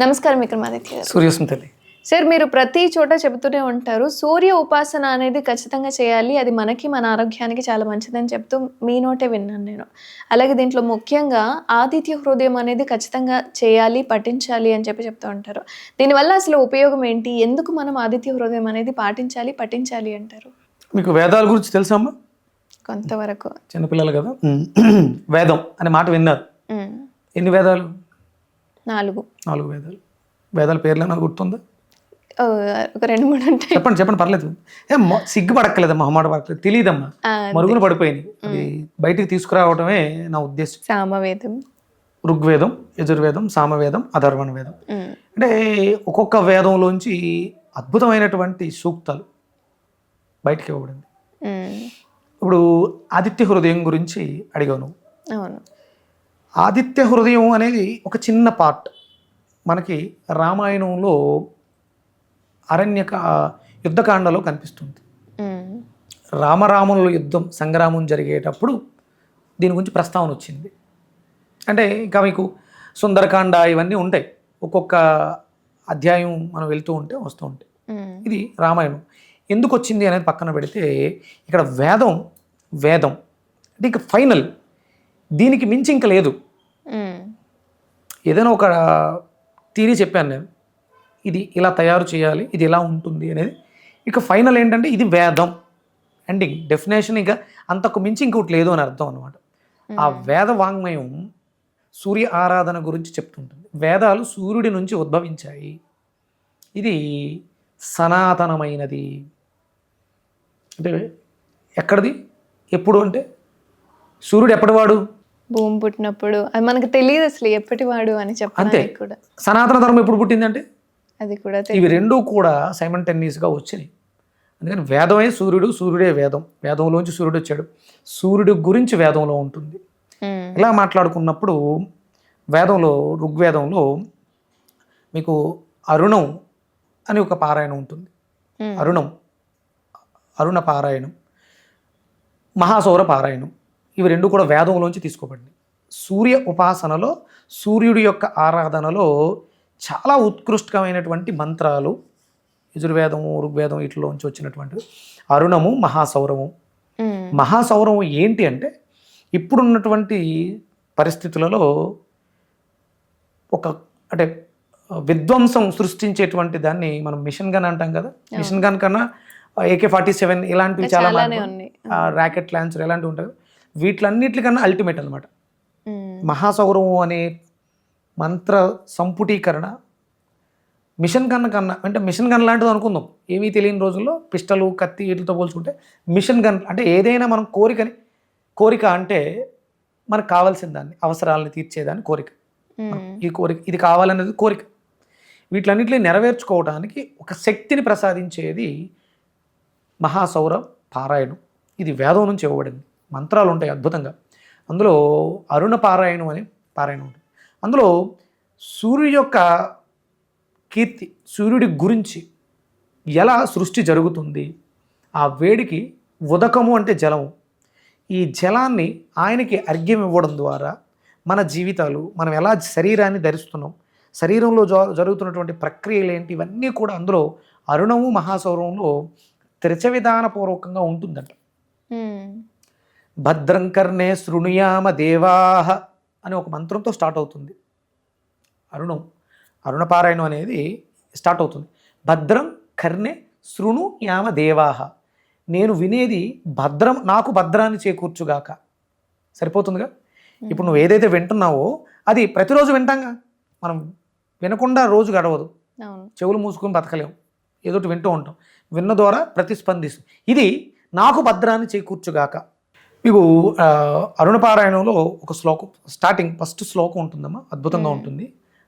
నమస్కారం విక్రమాదిత్య సూర్యస్మి తల్లి. సార్ మీరు ప్రతి చోట చెబుతూనే ఉంటారు. సూర్య ఉపాసన అనేది ఖచ్చితంగా చేయాలి. అది మనకి మన ఆరోగ్యానికి చాలా మంచిదని చెప్తూ మీ నోటే విన్నాను నేను. అలాగే దీంట్లో ముఖ్యంగా ఆదిత్య హృదయం అనేది ఖచ్చితంగా చేయాలి పఠించాలి అని చెప్పి చెప్తూ ఉంటారు. దీనివల్ల అసలు ఉపయోగం ఏంటి? ఎందుకు మనం ఆదిత్య హృదయం అనేది పాటించాలి పఠించాలి అంటారు? మీకు వేదాల గురించి తెలుసమ్మా కొంతవరకు. చిన్నపిల్లలు కదా. వేదం అనే మాట విన్నారు. ఎన్ని వేదాలు? నాలుగు. నాలుగు వేదాలు. వేదాల పేర్లు గుర్తుందా? ఒక రెండు మూడు ఉంటాయి. చెప్పండి చెప్పండి పర్లేదు. ఏ మొ- సిగ్గుపడక్కలేదమ్మా మొహమాట పడక్కలేదు తెలియదమ్మా మరుగున పడిపోయింది అది బయటికి తీసుకురావడమే నా ఉద్దేశం. సామవేదం. ఋగ్వేదం యజుర్వేదం సామవేదం అధర్వణ వేదం. అంటే ఒక్కొక్క వేదంలోంచి అద్భుతమైనటువంటి సూక్తాలు బయటికి ఇవ్వబడింది. ఇప్పుడు ఆదిత్య హృదయం గురించి అడిగావు నువ్వు. అవును. ఆదిత్య హృదయం అనేది ఒక చిన్న పార్ట్ మనకి రామాయణంలో అరణ్యక యుద్ధకాండలో కనిపిస్తుంది. రామరాముల యుద్ధం సంగ్రామం జరిగేటప్పుడు దీని గురించి ప్రస్తావన వచ్చింది. అంటే ఇంకా మీకు సుందరకాండ ఇవన్నీ ఉంటాయి. ఒక్కొక్క అధ్యాయం మనం వెళ్తూ ఉంటే వస్తూ ఉంటాయి ఇది రామాయణం. ఎందుకు వచ్చింది అనేది పక్కన పెడితే ఇక్కడ వేదం వేదం. అంటే ఇంకా ఫైనల్ దీనికి మించి ఇంకా లేదు. ఏదైనా ఒక థీరీ చెప్పాను నేను. ఇది ఇలా తయారు చేయాలి ఇది ఇలా ఉంటుంది అనేది. ఇక ఫైనల్ ఏంటంటే ఇది వేదం. ఎండింగ్ డెఫినేషన్ ఇక అంతకు మించి ఇంకోటి లేదు అని అర్థం అనమాట ఆ వేద వాంగ్మయం సూర్య ఆరాధన గురించి చెప్తుంటుంది. వేదాలు సూర్యుడి నుంచి ఉద్భవించాయి. ఇది సనాతనమైనది. అంటే ఎక్కడిది? ఎప్పుడు అంటే సూర్యుడు ఎప్పటివాడు? భూమి పుట్టినప్పుడు. అది మనకు తెలియదు అసలు ఎప్పటివాడు అని చెప్పడానికి కూడా. సనాతన ధర్మం ఎప్పుడు పుట్టిందంటే అది కూడా ఇవి రెండూ కూడా సైమల్టేనియస్గా వచ్చినాయి. అందుకని వేదమే సూర్యుడు సూర్యుడే వేదం. వేదంలోంచి సూర్యుడు వచ్చాడు. సూర్యుడు గురించి వేదంలో ఉంటుంది. ఇలా మాట్లాడుకున్నప్పుడు వేదంలో ఋగ్వేదంలో మీకు అరుణం అని ఒక పారాయణం ఉంటుంది. అరుణం. అరుణ పారాయణం. మహాసౌర పారాయణం. ఇవి రెండు కూడా వేదంలోంచి తీసుకోబడింది సూర్య ఉపాసనలో సూర్యుడి యొక్క ఆరాధనలో చాలా ఉత్కృష్టమైనటువంటి మంత్రాలు యజుర్వేదము ఋగ్వేదం వీటిలోంచి వచ్చినటువంటి అరుణము మహాసౌరము. మహాసౌరం ఏంటి అంటే ఇప్పుడున్నటువంటి పరిస్థితులలో ఒక అంటే విధ్వంసం సృష్టించేటువంటి దాన్ని మనం మిషన్ గన్ అంటాం కదా? మిషన్ గన్ కన్నా ఏకే ఫార్టీ సెవెన్ ఇలాంటివి చాలా ర్యాకెట్ లాంచర్ ఇలాంటివి ఉంటాయి. వీటిలన్నిటికన్నా అల్టిమేట్ అనమాట ఉమ్, మహాసౌరం అనే మంత్ర సంపుటీకరణ మిషన్ గన్ కన్నా అంటే మిషన్ గన్ లాంటిది అనుకుందాం. ఏమీ తెలియని రోజుల్లో పిస్టలు కత్తి వీటితో పోల్చుకుంటే మిషన్ గన్ అంటే ఏదైనా మనం కోరికని కోరిక అంటే మనకు కావాల్సిన దాన్ని అవసరాలను తీర్చేదాన్ని కోరిక. ఈ కోరిక ఇది కావాలనేది కోరిక. వీటిలన్నింటినీ నెరవేర్చుకోవడానికి ఒక శక్తిని ప్రసాదించేది మహాసౌర పారాయణం. ఇది వేదం నుంచి ఇవ్వబడింది. మంత్రాలు ఉంటాయి అద్భుతంగా. అందులో అరుణ పారాయణం అని పారాయణం ఉంటుంది. అందులో సూర్యుడి యొక్క కీర్తి సూర్యుడి గురించి ఎలా సృష్టి జరుగుతుంది ఆ వేడికి ఉదకము అంటే జలము. ఈ జలాన్ని ఆయనకి అర్ఘ్యం ఇవ్వడం ద్వారా మన జీవితాలు మనం ఎలా శరీరాన్ని ధరిస్తున్నాం శరీరంలో జ- జరుగుతున్నటువంటి ప్రక్రియలు ఏంటి ఇవన్నీ కూడా అందులో అరుణము మహాసౌరంలో విధానపూర్వకంగా ఉంటుందంట. భద్రం కర్ణే శృణుయామ దేవాహ అని ఒక మంత్రంతో స్టార్ట్ అవుతుంది. అరుణం అరుణపారాయణం అనేది స్టార్ట్ అవుతుంది. భద్రం కర్ణే శృణు యామ దేవాహ నేను వినేది భద్రం నాకు భద్రాన్ని చేకూర్చుగాక. సరిపోతుందిగా? ఇప్పుడు నువ్వు ఏదైతే వింటున్నావో అది ప్రతిరోజు వింటాంగా. మనం వినకుండా రోజు గడవదు. చెవులు మూసుకొని బతకలేం. ఏదో ఒకటి వింటూ ఉంటాం. విన్న ద్వారా ప్రతిస్పందిస్తాం. ఇది నాకు భద్రాన్ని చేకూర్చుగాక. మీకు అరుణపారాయణంలో ఒక శ్లోకం స్టార్టింగ్ ఫస్ట్ శ్లోకం ఉంటుందమ్మా అద్భుతంగా ఉంటుంది.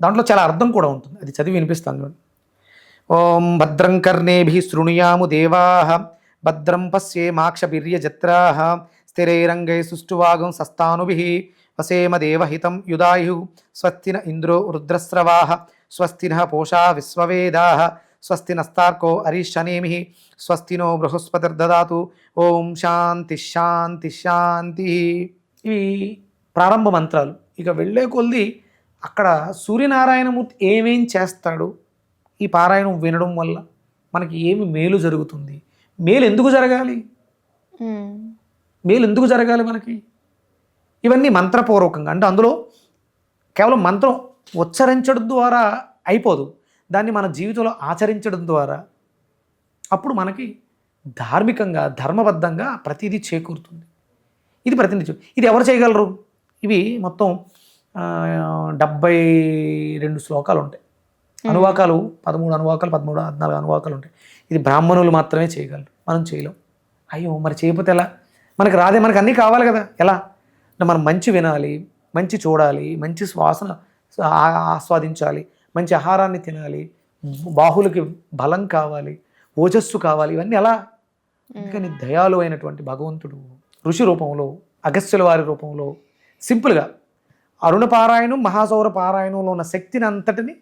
దాంట్లో చాలా అర్థం కూడా ఉంటుంది. అది చదివి వినిపిస్తాను ఓం భద్రం కర్ణేభి శృణుయాము దేవా భద్రం పశ్యేమాక్షభిర్యజత్రా స్థిరైరంగై సుష్టువాగం సస్తానుభి వసేమ దేవహితం యుదాయు స్వస్తిన ఇంద్రో రుద్రస్రవా స్వస్తిన పూషా విశ్వవేదా స్వస్తి నస్తార్కో అరిశనేమి స్వస్తినో బృహస్పతిర్దదాతు ఓం శాంతి శాంతి శాంతి ఇవి ప్రారంభ మంత్రాలు. ఇక వెళ్ళే కొద్ది అక్కడ సూర్యనారాయణమూర్తి ఏమేం చేస్తాడు? ఈ పారాయణం వినడం వల్ల మనకి ఏమి మేలు జరుగుతుంది? మేలు ఎందుకు జరగాలి. మేలు ఎందుకు జరగాలి మనకి? ఇవన్నీ మంత్రపూర్వకంగా. అంటే అందులో కేవలం మంత్రం ఉచ్చరించడం ద్వారా అయిపోదు. దాన్ని మన జీవితంలో ఆచరించడం ద్వారా అప్పుడు మనకి ధార్మికంగా ధర్మబద్ధంగా ప్రతిదీ చేకూరుతుంది. ఇది ప్రతినిధి ఇది ఎవరు చేయగలరు? ఇవి మొత్తం డెబ్బై రెండు శ్లోకాలు ఉంటాయి. అనువాకాలు పదమూడు అనువాకాలు పదమూడు పద్నాలుగు అనువాకాలు ఉంటాయి. ఇది బ్రాహ్మణులు మాత్రమే చేయగలరు. మనం చేయలేం. అయ్యో మరి చేయకపోతే ఎలా? మనకి రాదే మనకి అన్నీ కావాలి కదా. ఎలా? మనం మంచి వినాలి మంచి చూడాలి మంచి శ్వాసన ఆస్వాదించాలి. మంచి ఆహారాన్ని తినాలి బాహులకి బలం కావాలి ఓజస్సు కావాలి ఇవన్నీ ఎలా అందుకని దయాలు అయినటువంటి భగవంతుడు ఋషి రూపంలో అగస్త్యుల వారి రూపంలో సింపుల్గా అరుణ పారాయణం మహాసౌర పారాయణంలో ఉన్న శక్తిని అంతటిని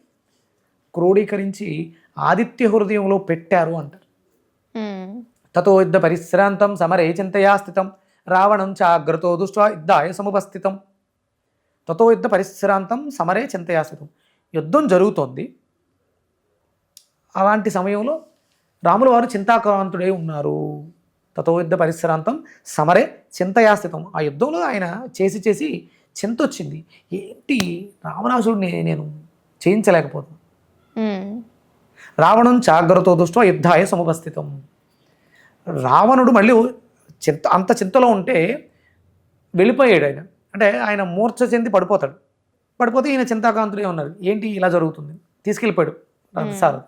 క్రోడీకరించి ఆదిత్య హృదయంలో పెట్టారు అంటారు. తతో యుద్ధ పరిశ్రాంతం సమరే చింతయా స్థితం రావణం చాగ్రతో దృష్ట్వా యుద్ధాయ సముపస్థితం. తతో యుద్ధ పరిశ్రాంతం సమరే చింతయా స్థితం. యుద్ధం జరుగుతోంది. అలాంటి సమయంలో రాముల వారు చింతాక్రాంతుడై ఉన్నారు. తతో యుద్ధ పరిశ్రాంతం సమరే చింతయా స్థితం ఆ యుద్ధంలో ఆయన చేసి చేసి చింత వచ్చింది ఏంటి రావణాసుడిని నేను చేయించలేకపోతున్నాను. రావణం చాగ్రతో దృష్ట్యా యుద్ధాయ సముపస్థితం. రావణుడు మళ్ళీ చింత అంత చింతలో ఉంటే వెళ్ళిపోయాడు ఆయన. అంటే ఆయన మూర్ఛ చెంది పడిపోతాడు. పడిపోతే ఈయన చింతాకాంతుడే ఉన్నారు. ఏంటి ఇలా జరుగుతుంది? తీసుకెళ్ళిపోయాడు సార్.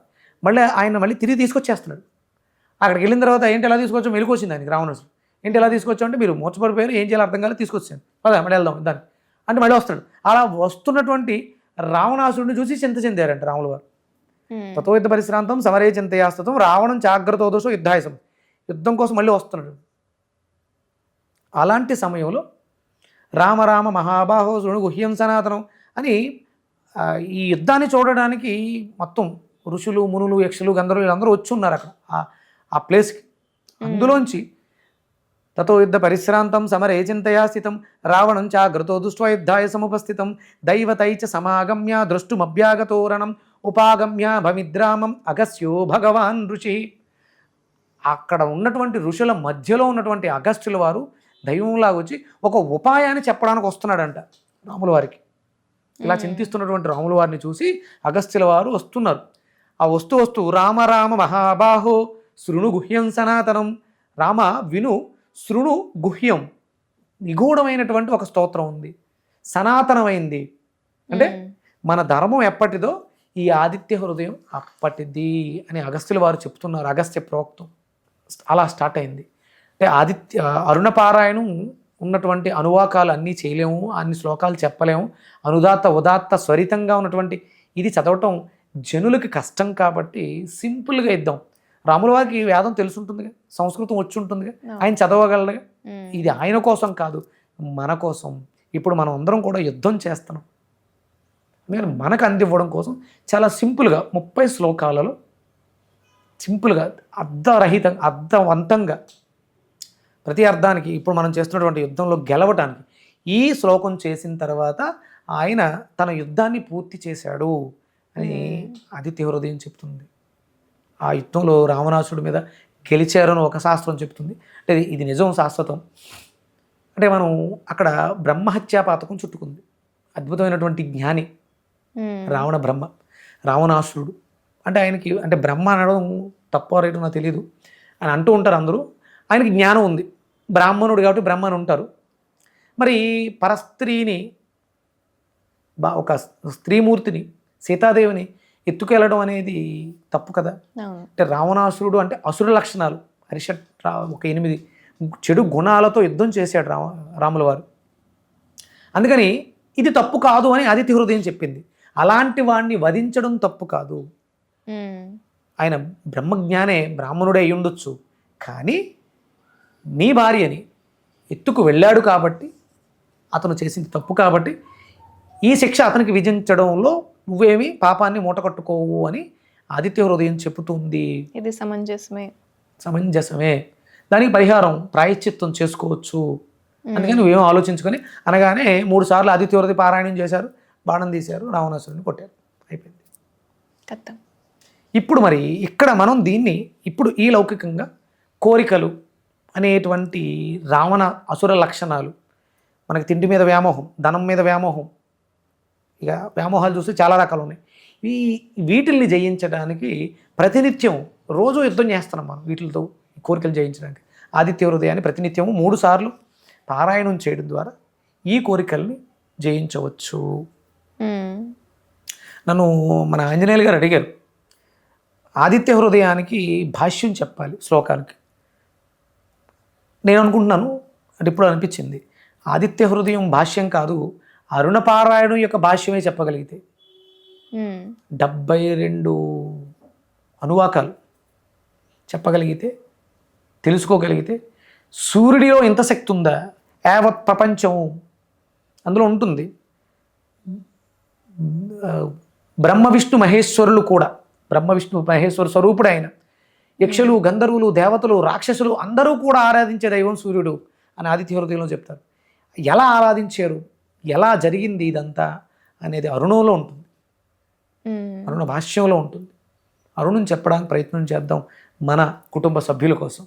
మళ్ళీ ఆయన మళ్ళీ తిరిగి తీసుకొచ్చేస్తున్నాడు. అక్కడికి వెళ్ళిన తర్వాత ఏంటి ఎలా తీసుకొచ్చాం? మెలుకొచ్చింది ఆయనకి రావణుడు. ఏంటి ఎలా తీసుకొచ్చాం అంటే మీరు మూర్చపడిపోయారు ఏం చేయాలో అర్థం కాలేదు తీసుకొచ్చాను. పదా మళ్ళీ వెళ్దాం దాన్ని. అంటే మళ్ళీ వస్తాడు. అలా వస్తున్నటువంటి రావణాసుడిని చూసి చింత చెందారంట రాముల వారు ఉమ్. తతో యుద్ధ పరిశ్రాంతం సమరే చింతయాస్తతం రావణం జాగ్రత్త దోషం యుద్ధాయసం. యుద్ధం కోసం మళ్ళీ వస్తున్నాడు. అలాంటి సమయంలో రామ రామ మహాబాహో శృణు గుహ్యం సనాతనం అని ఈ యుద్ధాన్ని చూడడానికి మొత్తం ఋషులు మునులు యక్షులు గంధర్వులు అందరూ వచ్చి ఉన్నారు అక్కడ. ఆ- ప్లేస్కి అందులోంచి తతో యుద్ధ పరిశ్రాంతం సమరే చింతయా స్థితం రావణం చాగ్రతో దృష్ట్వా యుద్ధాయ సముపస్థితం దైవతై చ సమాగమ్య ద్రష్టుమభ్యాగతోరణం ఉపాగమ్య భమిద్రామం అగస్యో భగవాన్ ఋషి. అక్కడ ఉన్నటువంటి ఋషుల మధ్యలో ఉన్నటువంటి అగస్త్యుల వారు దైవంలాగా వచ్చి ఒక ఉపాయాన్ని చెప్పడానికి వస్తున్నాడంట రాముల వారికి. ఇలా చింతిస్తున్నటువంటి రాముల వారిని చూసి అగస్త్యుల వారు వస్తున్నారు. ఆ వస్తూ వస్తూ రామ రామ మహాబాహో శృణు గుహ్యం సనాతనం రామ విను శృణు గుహ్యం నిగూఢమైనటువంటి ఒక స్తోత్రం ఉంది. సనాతనమైంది. అంటే. మన ధర్మం ఎప్పటిదో ఈ ఆదిత్య హృదయం అప్పటిది అని అగస్త్యుల వారు చెప్తున్నారు అగస్త్య ప్రోక్తం. అలా స్టార్ట్ అయింది. అంటే ఆదిత్య అరుణపారాయణం ఉన్నటువంటి అనువాకాలు అన్నీ చేయలేము అన్ని శ్లోకాలు చెప్పలేము. అనుదాత్త ఉదాత్త స్వరితంగా ఉన్నటువంటి ఇది చదవటం జనులకి కష్టం కాబట్టి సింపుల్గా ఇద్దాం. రాముల వారికి వేదం తెలుసుంటుందిగా సంస్కృతం వచ్చి ఉంటుందిగా ఆయన చదవగలడుగా. ఇది ఆయన కోసం కాదు మన కోసం. ఇప్పుడు మనం అందరం కూడా యుద్ధం చేస్తున్నాం. నేను మనకు అందివ్వడం కోసం చాలా సింపుల్గా ముప్పై శ్లోకాలలో సింపుల్గా అర్థరహితంగా అర్థవంతంగా ప్రతి అర్థానికి ఇప్పుడు మనం చేస్తున్నటువంటి యుద్ధంలో గెలవటానికి ఈ శ్లోకం చేసిన తర్వాత ఆయన తన యుద్ధాన్ని పూర్తి చేశాడు అని ఆదిత్య హృదయం చెప్తుంది. ఆ యుద్ధంలో రావణాసుడి మీద గెలిచారు అని ఒక శాస్త్రం చెప్తుంది. అంటే ఇది- నిజం శాశ్వతం. అంటే మనం అక్కడ బ్రహ్మహత్యా పాతకం చుట్టుకుంది. అద్భుతమైనటువంటి జ్ఞాని. ఉమ్. రావణ బ్రహ్మ రావణాసురుడు. అంటే ఆయనకి అంటే బ్రహ్మ అనడం తప్ప రేటు నాకు తెలియదు అని అంటూ ఉంటారు అందరూ. ఆయనకి జ్ఞానం ఉంది. బ్రాహ్మణుడు కాబట్టి బ్రహ్మ అని ఉంటారు. మరి పరస్త్రీని బా ఒక స్త్రీమూర్తిని సీతాదేవిని ఎత్తుకెళ్ళడం అనేది తప్పు కదా? అంటే రావణాసురుడు అంటే అసుర లక్షణాలు. హరిషట్ రా ఒక ఎనిమిది చెడు గుణాలతో యుద్ధం చేశాడు రామ రాముల వారు. అందుకని ఇది తప్పు కాదు అని ఆదిత్య హృదయం చెప్పింది. అలాంటి వాడిని వధించడం తప్పు కాదు. ఆయన బ్రహ్మజ్ఞానే బ్రాహ్మణుడే అయి ఉండొచ్చు కానీ నీ భార్యని ఎత్తుకు వెళ్ళాడు కాబట్టి అతను చేసింది తప్పు కాబట్టి ఈ శిక్ష అతనికి విధించడంలో నువ్వేమి పాపాన్ని మూటకట్టుకోవు అని ఆదిత్య హృదయం చెబుతుంది. ఇది సమంజసమే. సమంజసమే. దానికి పరిహారం ప్రాయశ్చిత్తం చేసుకోవచ్చు. అందుకని నువ్వేం ఆలోచించుకొని అనగానే మూడు సార్లు ఆదిత్య హృదయ పారాయణం చేశారు బాణం తీశారు రావణాసురుని కొట్టారు. అయిపోయింది. కథం. ఇప్పుడు మరి ఇక్కడ మనం దీన్ని ఇప్పుడు ఈ లౌకికంగా కోరికలు అనేటువంటి రావణ అసుర లక్షణాలు. మనకి తిండి మీద వ్యామోహం ధనం మీద వ్యామోహం. ఇక వ్యామోహాలు చూస్తే చాలా రకాలు ఉన్నాయి. ఈ వీటిల్ని జయించడానికి ప్రతినిత్యం రోజు యుద్ధం చేస్తున్నాం మనం వీటితో ఈ కోరికలు జయించడానికి. ఆదిత్య హృదయాన్ని ప్రతినిత్యము మూడు సార్లు పారాయణం చేయడం ద్వారా ఈ కోరికల్ని జయించవచ్చు. నన్ను మన ఆంజనేయులు గారు అడిగారు ఆదిత్య హృదయానికి భాష్యం చెప్పాలి శ్లోకానికి. నేను అనుకుంటున్నాను అంటే ఇప్పుడు అనిపించింది. ఆదిత్య హృదయం భాష్యం కాదు అరుణపారాయణం యొక్క భాష్యమే చెప్పగలిగితే. డెబ్బై రెండు అనువాకాలు చెప్పగలిగితే తెలుసుకోగలిగితే సూర్యుడిలో ఎంత శక్తి ఉందా? యావత్ ప్రపంచం అందులో ఉంటుంది. బ్రహ్మ విష్ణు మహేశ్వరులు కూడా బ్రహ్మ విష్ణు మహేశ్వర స్వరూపుడు ఆయన. యక్షులు గంధర్వులు దేవతలు రాక్షసులు అందరూ కూడా ఆరాధించే దైవం సూర్యుడు అని ఆదిత్య హృదయంలో చెప్తారు. ఎలా ఆరాధించారు? ఎలా జరిగింది ఇదంతా అనేది అరుణంలో ఉంటుంది. అరుణ భాష్యంలో ఉంటుంది. అరుణం చెప్పడానికి ప్రయత్నం చేద్దాం మన కుటుంబ సభ్యుల కోసం.